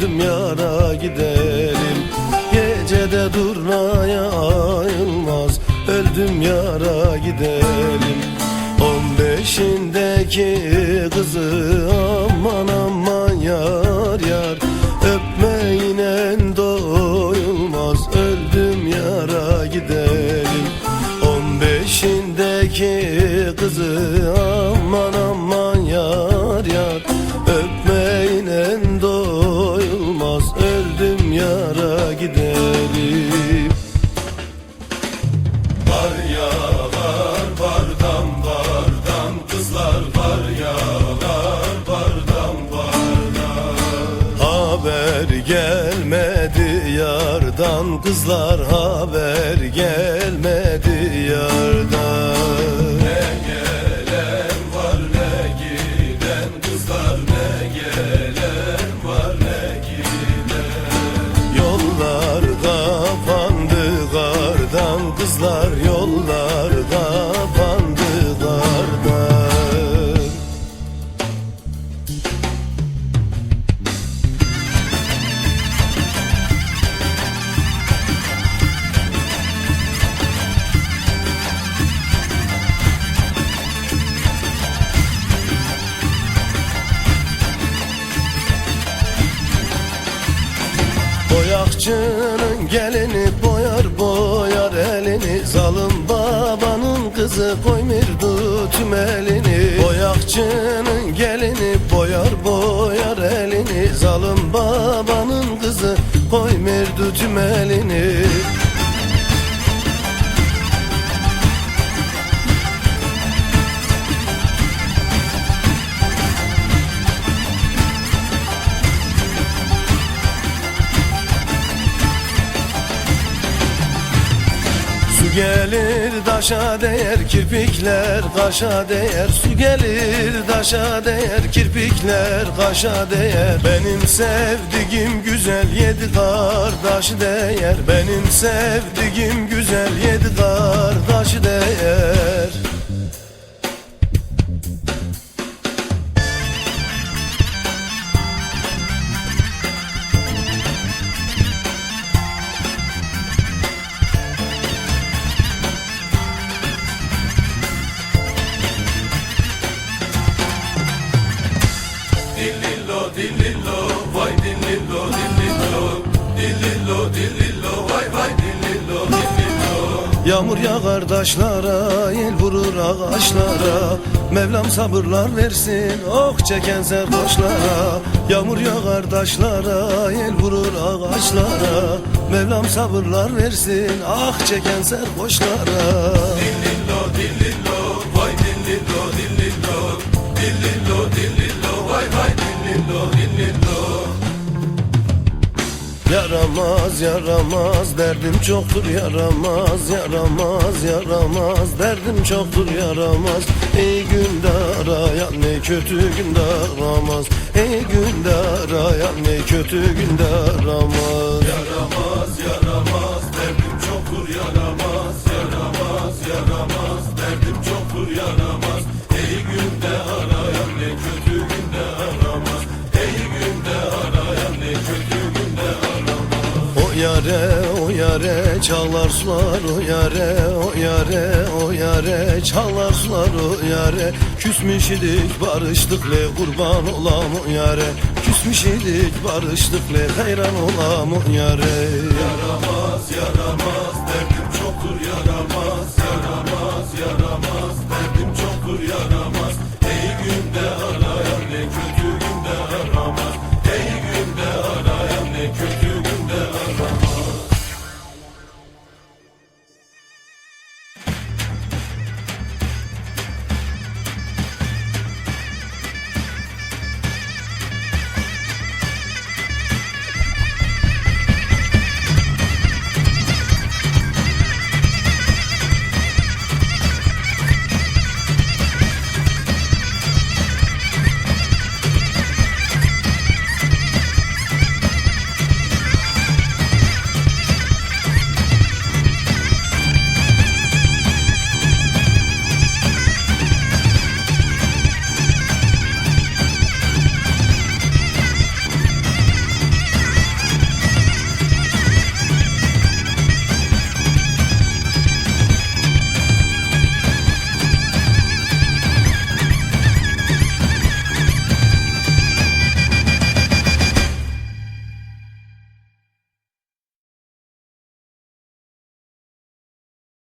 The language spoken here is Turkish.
Sevdim yara gidelim Gecede durmaya ayılmaz Öldüm yara gidelim On beşindeki kızı aman aman yar yar Öpmeyine doyulmaz Öldüm yara gidelim On beşindeki kızı aman aman yardan kızlar haber gelmedi yardan. Ne Boyakçının gelini boyar boyar elini. Zalım babanın kızı koymirdu tüm elini. Boyakçının gelini boyar boyar elini. Zalım babanın kızı koymirdu tüm elini Gelir daşa değer kirpikler kaşa değer Su gelir daşa değer kirpikler kaşa değer. Benim sevdiğim güzel yedi kardeş değer. Benim sevdiğim güzel yedi kardeş değer Dillillo dillillo vay dillillo dillillo Dillillo dillillo vay vay dillillo dillillo Yağmur yağar taşlara yel vurur ağaçlara. Mevlam sabırlar versin ok çeken serhoşlara Yağmur yağar taşlara yel vurur ağaçlara. Mevlam sabırlar versin ah çeken serhoşlara Dillillo dillillo vay dillillo dillillo Dillillo dillillo vay vay dillillo dillillo Yaramaz yaramaz derdim çoktur yaramaz yaramaz yaramaz. Derdim çoktur yaramaz. İyi günde arayan ne kötü günde aramaz. İyi günde arayan ne kötü günde aramaz. Yaramaz yaramaz derdim çoktur yaramaz yaramaz yaramaz. Derdim çoktur yaramaz yare o yare çalar sular o yare o yare o yare çalar sular o yare. Küsmüş idik barıştık le kurban olam o yare. Küsmüş idik barıştık le hayran olam o yare. Yaramaz yaramaz derdim çoktur yaramaz yaramaz yaramaz derdim çoktur yaramaz